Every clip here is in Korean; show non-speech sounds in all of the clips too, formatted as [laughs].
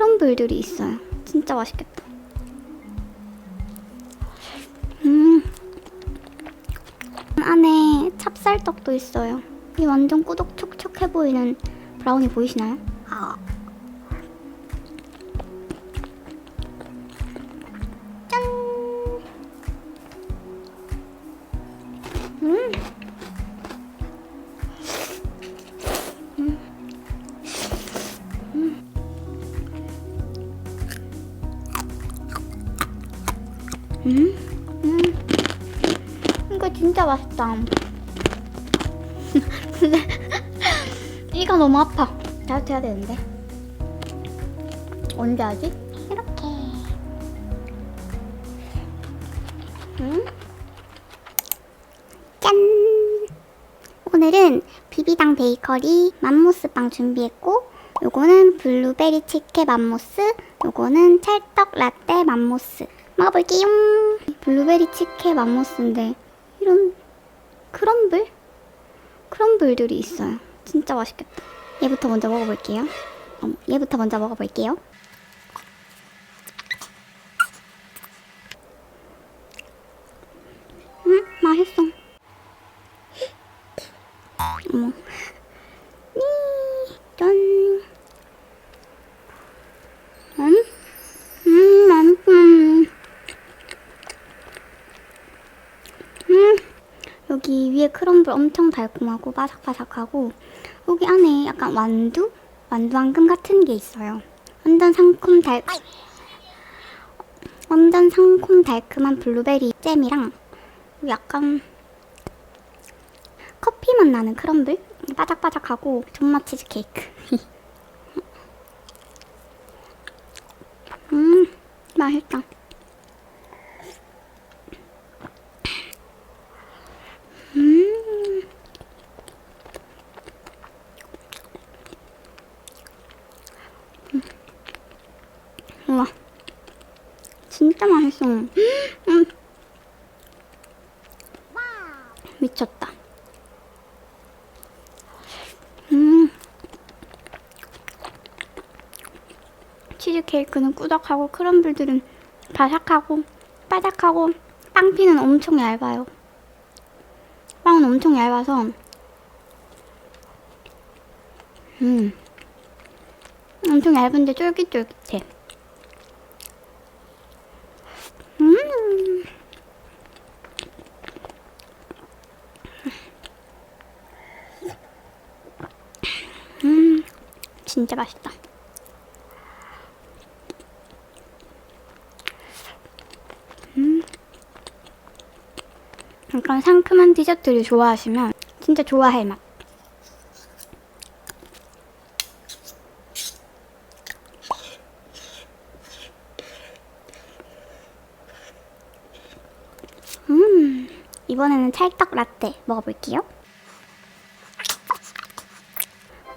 크럼블들이 있어요. 진짜 맛있겠다. 음. 안에 찹쌀떡도 있어요. 이 완전 꾸덕촉촉해 보이는 브라우니 보이시나요? 이가 너무 아파. 다이어트 해야 되는데. 언제 하지? 이렇게. 음. 짠. 오늘은 비비당 베이커리 맘모스 빵 준비했고 요거는 블루베리 치케 맘모스 요거는 찰떡 라떼 맘모스 먹어볼게요 블루베리 치케 맘모스인데 이런 크럼블? 크럼블들이 있어요 진짜 맛있겠다. 얘부터 먼저 먹어볼게요. 어, 얘부터 먼저 먹어볼게요. 음 맛있어. 어머. 니, 짠. 음, 음, 맛있어. 음, 여기 크럼블 엄청 달콤하고 바삭바삭하고 여기 안에 약간 완두? 완두 앙금 같은 게 있어요. 완전 상큼 달, 완전 상큼 달콤한 블루베리 잼이랑 약간 커피 맛 나는 크럼블 바삭바삭하고 존맛 치즈 케이크 음 맛있다 음 음. 우와 진짜 맛있어 음 미쳤다 음. 치즈 케이크는 꾸덕하고 크럼블들은 바삭하고 바삭하고 빵피는 엄청 얇아요. 빵은 엄청 얇아서 음 엄청 얇은데 쫄깃쫄깃해. 음. 음, 진짜 맛있다. 음. 약간 상큼한 디저트를 좋아하시면 진짜 좋아할 맛. 음, 이번에는 찰떡 라떼 먹어볼게요.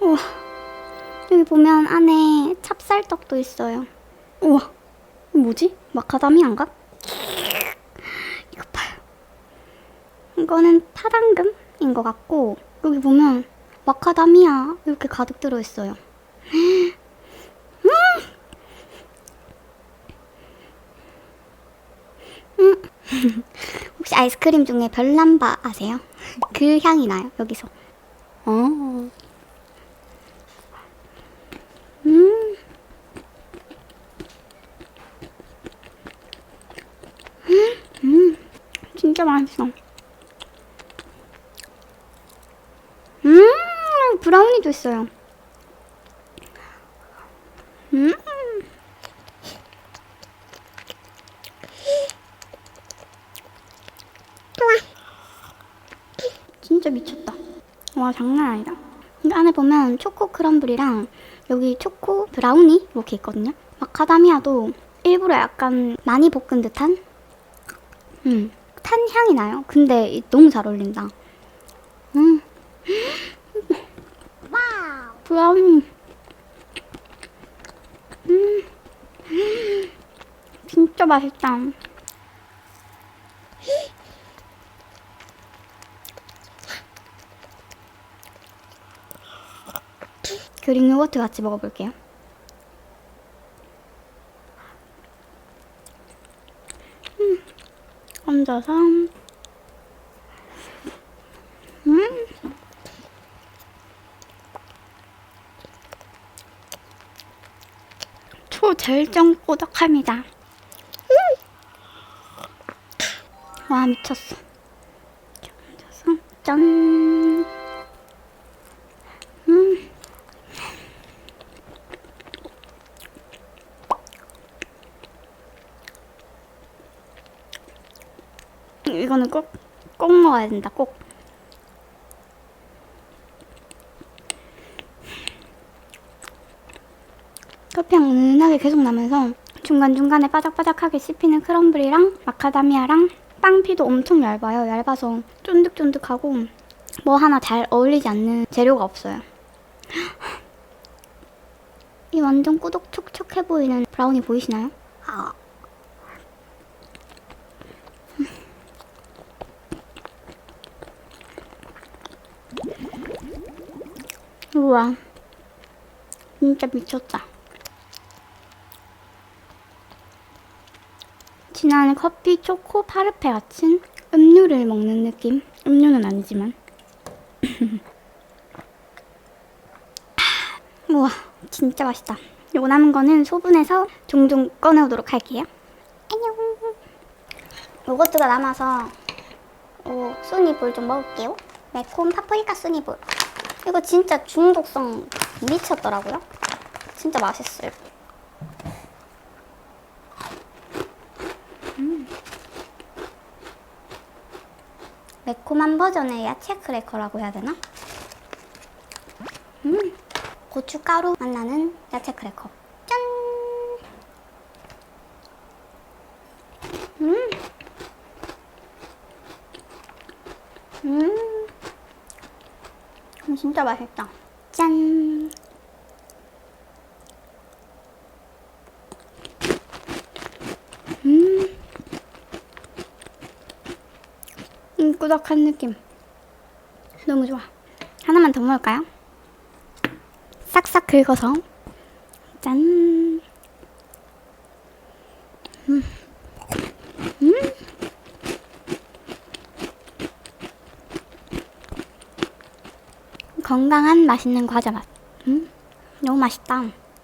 우와, 여기 보면 안에 찹쌀떡도 있어요. 우와, 뭐지? 마카다미안가? 이거 봐요. 이거는 파당금인 것 같고 여기 보면 마카다미아 이렇게 가득 들어있어요. 음! 음. 혹시 아이스크림 중에 별남바 아세요? 그 향이 나요 여기서. 어. 음. 음, 진짜 맛있어. 음, 브라우니도 있어요. 음. 진짜 미쳤다. 와, 장난 아니다. 이 안에 보면 초코 크럼블이랑 여기 초코 브라우니 이렇게 있거든요. 마카다미아도 일부러 약간 많이 볶은 듯한 음, 탄 향이 나요. 근데 이- 너무 잘 어울린다. 브라우니. 음. 음. 진짜 맛있다. 그릭 요거트 같이 먹어볼게요. 음. 얹어서. 절정 꼬덕합니다. 음. 와 미쳤어. 얹어서 짠. 음. 이거는 꼭, 꼭 먹어야 된다, 꼭. 커피향 은은하게 계속 나면서 중간중간에 바삭바삭하게 씹히는 크럼블이랑 마카다미아랑 빵피도 엄청 얇아요. 얇아서 쫀득쫀득하고 뭐 하나 잘 어울리지 않는 재료가 없어요. 이 완전 꾸덕촉촉해 보이는 브라우니 보이시나요? 아. 우와. 진짜 미쳤다. 진한 커피, 초코, 파르페 같은 음료를 먹는 느낌? 음료는 아니지만. [laughs] 우와, 진짜 맛있다. 요거 남은 거는 소분해서 종종 꺼내오도록 할게요. 안녕. 요거트가 남아서 어, 순이볼 좀 먹을게요. 매콤 파프리카 순이볼. 이거 진짜 중독성 미쳤더라고요. 진짜 맛있어요. 매콤한 버전의 야채 크래커라고 해야 되나? 음, 고춧가루 맛 나는 야채 크래커. 짠! 음. 음. 음, 진짜 맛있다. 짠. 음. 음, 꾸덕한 느낌. 너무 좋아. 하나만 더 먹을까요? 싹싹 긁어서. 짠. 음. 음. 건강한 맛있는 과자 맛. 음, 너무 맛있다.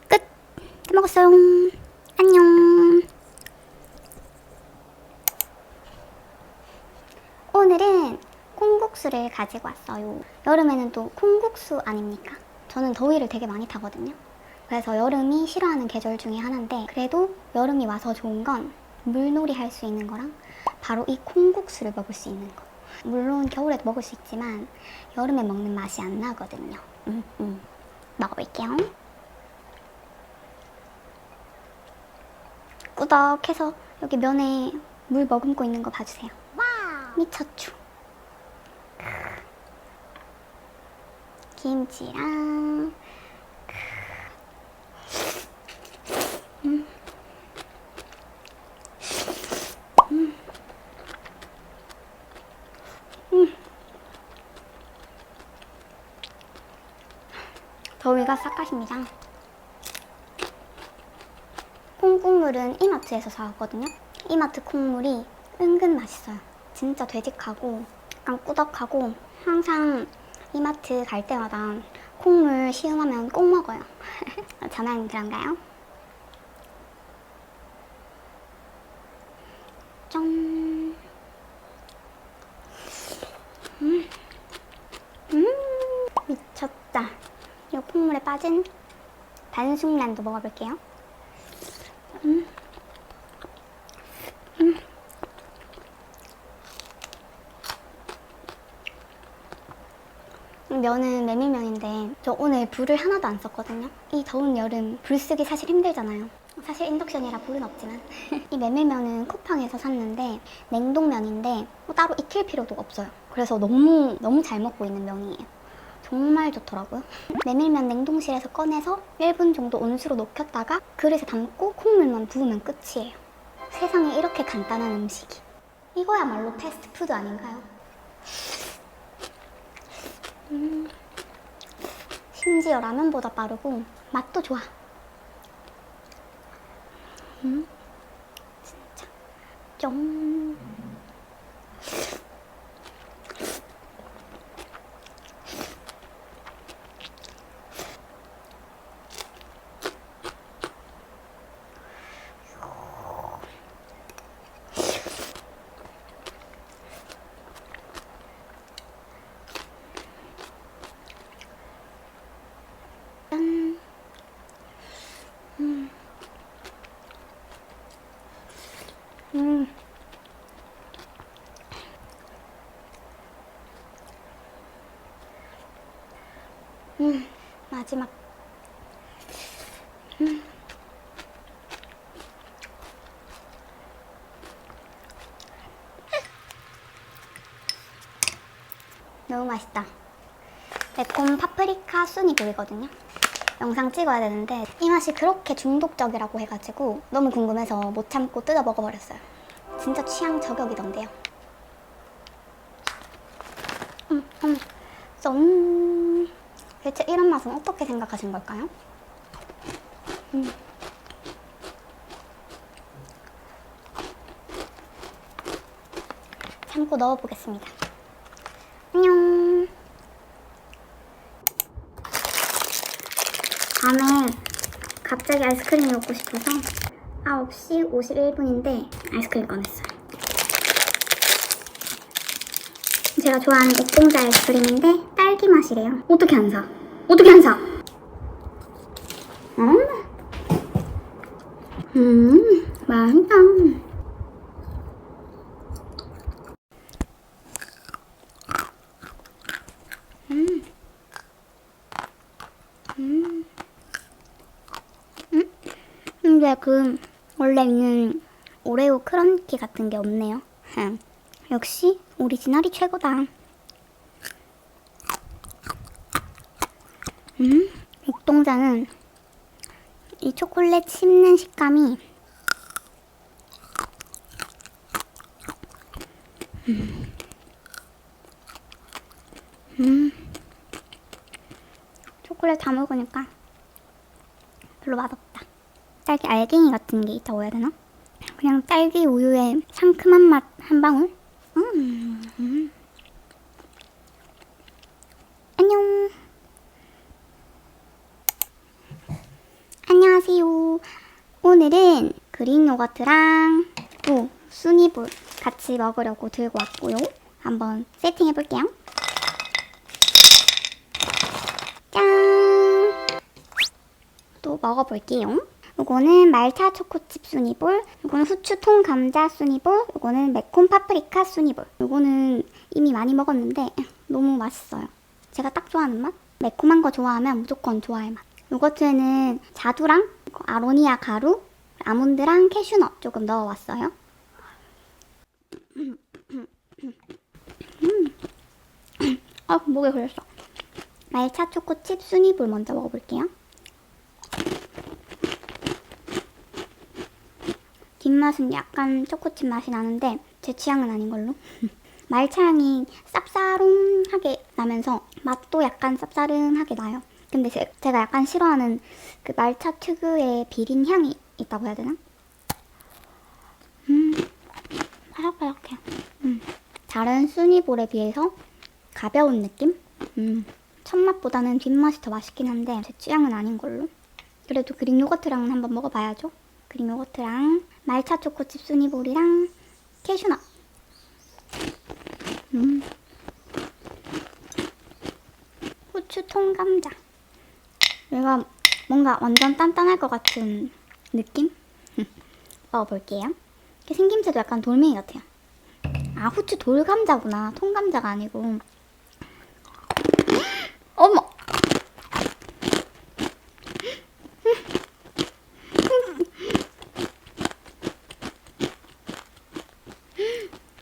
끝. 다 먹었어요. 안녕. 오늘은 콩국수를 가지고 왔어요. 여름에는 또 콩국수 아닙니까? 저는 더위를 되게 많이 타거든요. 그래서 여름이 싫어하는 계절 중에 하나인데 그래도 여름이 와서 좋은 건 물놀이 할 수 있는 거랑 바로 이 콩국수를 먹을 수 있는 거. 물론 겨울에도 먹을 수 있지만 여름에 먹는 맛이 안 나거든요. 음, 음. 먹어볼게요. 꾸덕해서 여기 면에 물 머금고 있는 거 봐주세요. 미쳤죠. 김치랑. 더위가 싹 가십니다. 콩국물은 이마트에서 사왔거든요. 이마트 콩물이 은근 맛있어요. 진짜 되직하고 약간 꾸덕하고 항상 이마트 갈 때마다 콩물 시음하면 꼭 먹어요. [laughs] 저만 그런가요? 짠. 음. 음. 미쳤다. 이 콩물에 빠진 반숙란도 먹어볼게요. 음. 면은 메밀면인데 저 오늘 불을 하나도 안 썼거든요. 이 더운 여름 불 쓰기 사실 힘들잖아요. 사실 인덕션이라 불은 없지만 [laughs] 이 메밀면은 쿠팡에서 샀는데 냉동면인데 뭐 따로 익힐 필요도 없어요. 그래서 너무 너무 잘 먹고 있는 면이에요. 정말 좋더라고요. 메밀면 냉동실에서 꺼내서 1분 정도 온수로 녹였다가 그릇에 담고 콩물만 부으면 끝이에요. 세상에 이렇게 간단한 음식이. 이거야말로 패스트푸드 아닌가요? 음. 심지어 라면보다 빠르고 맛도 좋아. 음. 진짜 좀 음. 음, 마지막. 음. 너무 맛있다. 매콤 파프리카 순이 보이거든요. 영상 찍어야 되는데 이 맛이 그렇게 중독적이라고 해가지고 너무 궁금해서 못 참고 뜯어 먹어버렸어요. 진짜 취향 저격이던데요. 음, 음, 쏨. 대체 이런 맛은 어떻게 생각하신 걸까요? 음. 참고 넣어보겠습니다. 안녕. 밤에 갑자기 아이스크림이 먹고 싶어서 9시 51분인데 아이스크림 꺼냈어요. 제가 좋아하는 옥동자 아이스크림인데 딸기 맛이래요. 어떻게 안 사? 어떻게 안 사? 어? 음, 맛있다. 근데 그 원래 있는 오레오 크런키 같은 게 없네요. 흠. 역시 오리지널이 최고다. 음, 옥동자는 이 초콜릿 씹는 식감이 음, 음. 초콜릿 다 먹으니까 별로 맛없다. 딸기 알갱이 같은 게 있다고 해야 되나? 그냥 딸기 우유의 상큼한 맛 한 방울? 음, 음. 안녕. 안녕하세요. 오늘은 그린 요거트랑 또 순이볼 같이 먹으려고 들고 왔고요. 한번 세팅해 볼게요. 짠! 또 먹어볼게요. 이거는 말차 초코칩 순이볼, 이거는 후추 통 감자 순이볼, 이거는 매콤 파프리카 순이볼. 이거는 이미 많이 먹었는데 너무 맛있어요. 제가 딱 좋아하는 맛? 매콤한 거 좋아하면 무조건 좋아할 맛. 요거트에는 자두랑 아로니아 가루, 아몬드랑 캐슈넛 조금 넣어왔어요. 음. 아, 목에 걸렸어. 말차 초코칩 순이볼 먼저 먹어볼게요. 뒷맛은 약간 초코칩 맛이 나는데 제 취향은 아닌 걸로. [laughs] 말차 향이 쌉싸름하게 나면서 맛도 약간 쌉싸름하게 나요. 근데 제, 제가 약간 싫어하는 그 말차 특유의 비린 향이 있다고 해야 되나? 음, 바삭바삭해. 음, 다른 순이볼에 비해서 가벼운 느낌? 음, 첫 맛보다는 뒷맛이 더 맛있긴 한데 제 취향은 아닌 걸로. 그래도 그릭 요거트랑은 한번 먹어봐야죠. 그릭 요거트랑 말차 초코칩 순이볼이랑 캐슈넛. 음. 후추 통감자. 얘가 뭔가 완전 단단할 것 같은 느낌? 먹어볼게요. 이게 생김새도 약간 돌멩이 같아요. 아, 후추 돌감자구나. 통감자가 아니고. 어머!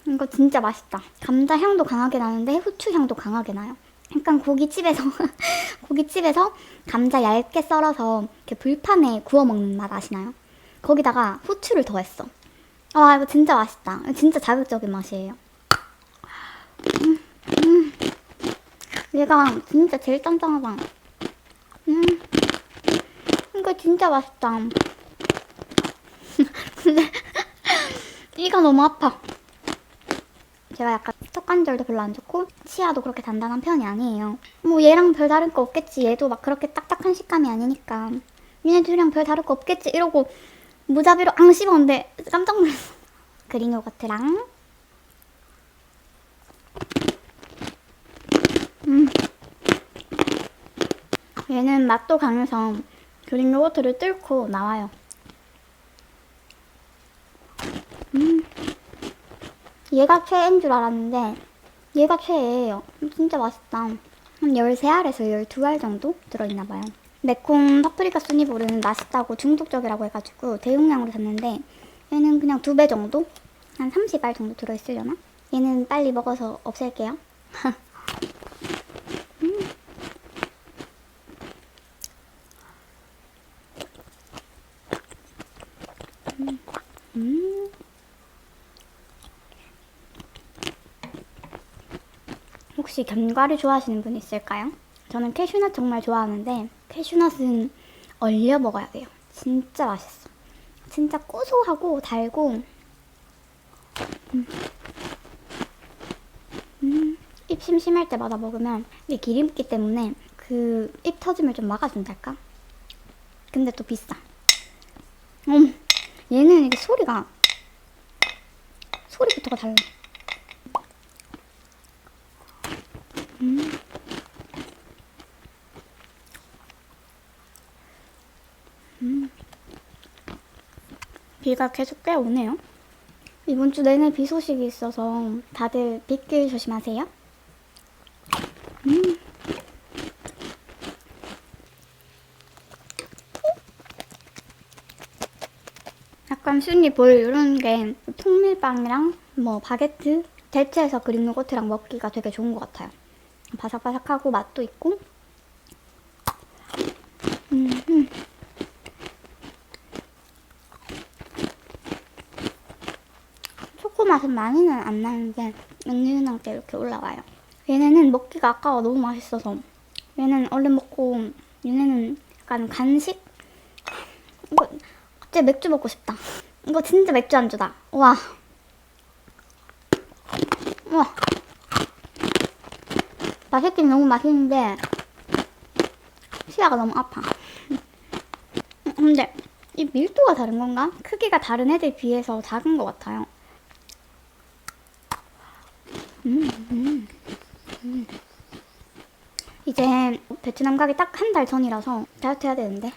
이거 진짜 맛있다. 감자 향도 강하게 나는데 후추 향도 강하게 나요. 약간 고깃집에서 [laughs] 고깃집에서 감자 얇게 썰어서 이렇게 불판에 구워 먹는 맛 아시나요? 거기다가 후추를 더했어. 와 이거 진짜 맛있다. 진짜 자극적인 맛이에요. 음, 음. 얘가 진짜 제일 짱짱하다. 음, 이거 진짜 맛있다. [laughs] 근데 이가 너무 아파. 제가 약간 턱관절도 별로 안 좋고 치아도 그렇게 단단한 편이 아니에요. 뭐 얘랑 별 다를 거 없겠지. 얘도 막 그렇게 딱딱한 식감이 아니니까. 얘네 둘이랑 별 다를 거 없겠지. 이러고 무자비로 앙 씹었는데 깜짝 놀랐어. [laughs] 그린 요거트랑 음. 얘는 맛도 강해서 그린 요거트를 뚫고 나와요. 음. 얘가 최애인 줄 알았는데 얘가 최애예요. 진짜 맛있다. 한 13알에서 12알 정도 들어있나 봐요. 매콤 파프리카 순이볼은 맛있다고 중독적이라고 해가지고 대용량으로 샀는데 얘는 그냥 두 배 정도? 한 30알 정도 들어있으려나? 얘는 빨리 먹어서 없앨게요. [laughs] 음. 혹시 견과류 좋아하시는 분 있을까요? 저는 캐슈넛 정말 좋아하는데 캐슈넛은 얼려 먹어야 돼요. 진짜 맛있어. 진짜 고소하고 달고 음. 음, 입 심심할 때마다 먹으면 이 기름기 때문에 그 입 터짐을 좀 막아준달까? 근데 또 비싸. 음, 얘는 이게 소리가 소리부터가 달라. 음. 음. 비가 계속 꽤 오네요. 이번 주 내내 비 소식이 있어서 다들 빗길 조심하세요. 음. 약간 순이 볼 이런 게 통밀빵이랑 뭐 바게트 대체해서 그릭 요거트랑 먹기가 되게 좋은 것 같아요. 바삭바삭하고 맛도 있고. 음, 음. 초코 맛은 많이는 안 나는데 은은하게 이렇게 올라와요. 얘네는 먹기가 아까워 너무 맛있어서 얘는 얼른 먹고 얘네는 약간 간식? 이거 갑자기 맥주 먹고 싶다. 이거 진짜 맥주 안주다. 와. 와. 맛있긴 너무 맛있는데 시야가 너무 아파. 음, 근데 이 밀도가 다른 건가? 크기가 다른 애들 비해서 작은 것 같아요. 음, 음, 음. 이제 베트남 가기 딱 한 달 전이라서 다이어트 해야 되는데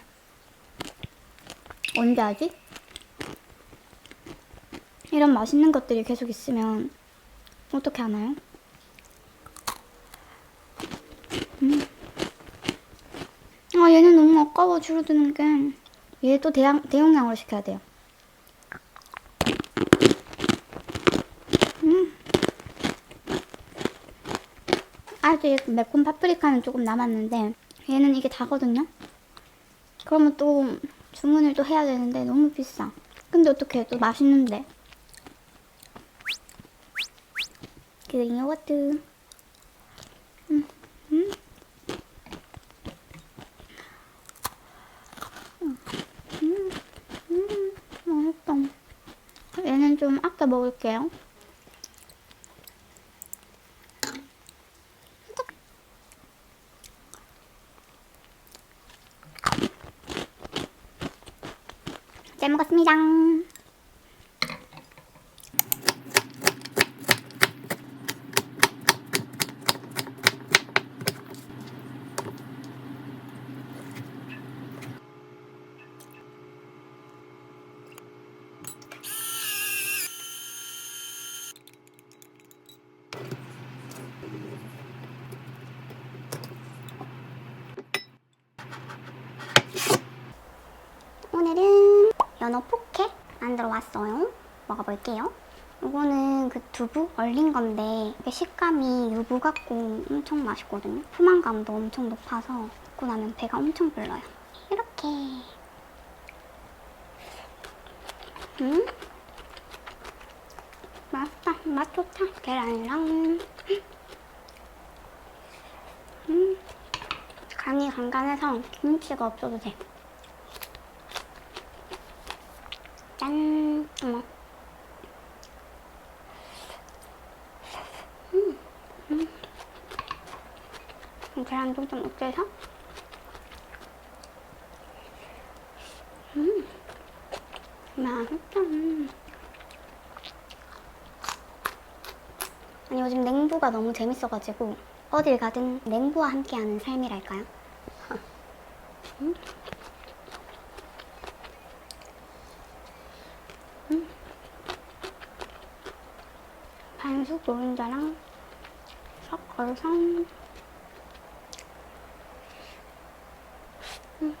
언제 하지? 이런 맛있는 것들이 계속 있으면 어떻게 하나요? 음. 아 얘는 너무 아까워 줄어드는 게 얘도 대양, 대용량으로 시켜야 돼요. 음. 아직 매콤 파프리카는 조금 남았는데 얘는 이게 다거든요. 그러면 또 주문을 또 해야 되는데 너무 비싸. 근데 어떻게 또 맛있는데. 그린 요거트. 음, 음. 음, 음, 맛있다. 얘는 좀 아껴 먹을게요. 잘 먹었습니다. 오늘은 연어 포케 만들어 왔어요. 먹어볼게요. 이거는 그 두부 얼린 건데 식감이 유부 같고 엄청 맛있거든요. 포만감도 엄청 높아서 먹고 나면 배가 엄청 불러요. 이렇게. 음? 맛있다. 맛 좋다. 계란이랑. 음. 간이 간간해서 김치가 없어도 돼. 짠! 어머. 음, 음. 계란 좀좀 으깨서 음, 맛있다. 아니, 요즘 냉부가 너무 재밌어가지고 어딜 가든 냉부와 함께하는 삶이랄까요? 음. [laughs] 반숙 노른자랑 섞어서 음.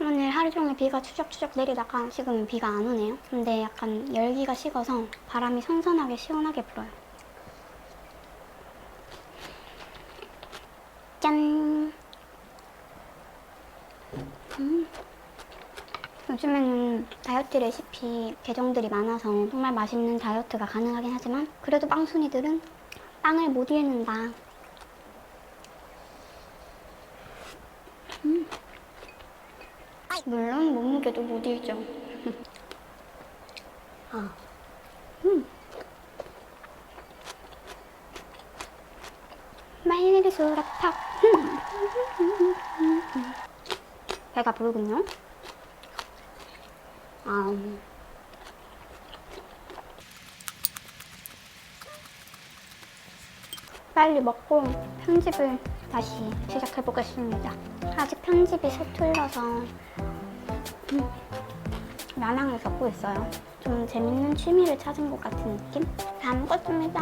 오늘 하루 종일 비가 추적추적 내리다가 지금은 비가 안 오네요. 근데 약간 열기가 식어서 바람이 선선하게 시원하게 불어요. 짠! 음. 요즘에는 다이어트 레시피 계정들이 많아서 정말 맛있는 다이어트가 가능하긴 하지만 그래도 빵순이들은 빵을 못 잃는다. 음. 물론 몸무게도 못 잃죠. [laughs] 아. 음. 마일리 소라팍. [laughs] 배가 부르군요. 아. 음. 빨리 먹고 편집을 다시 시작해 보겠습니다. 아직 편집이 서툴러서 음, 난항을 겪고 있어요. 좀 재밌는 취미를 찾은 것 같은 느낌? 다 먹었습니다.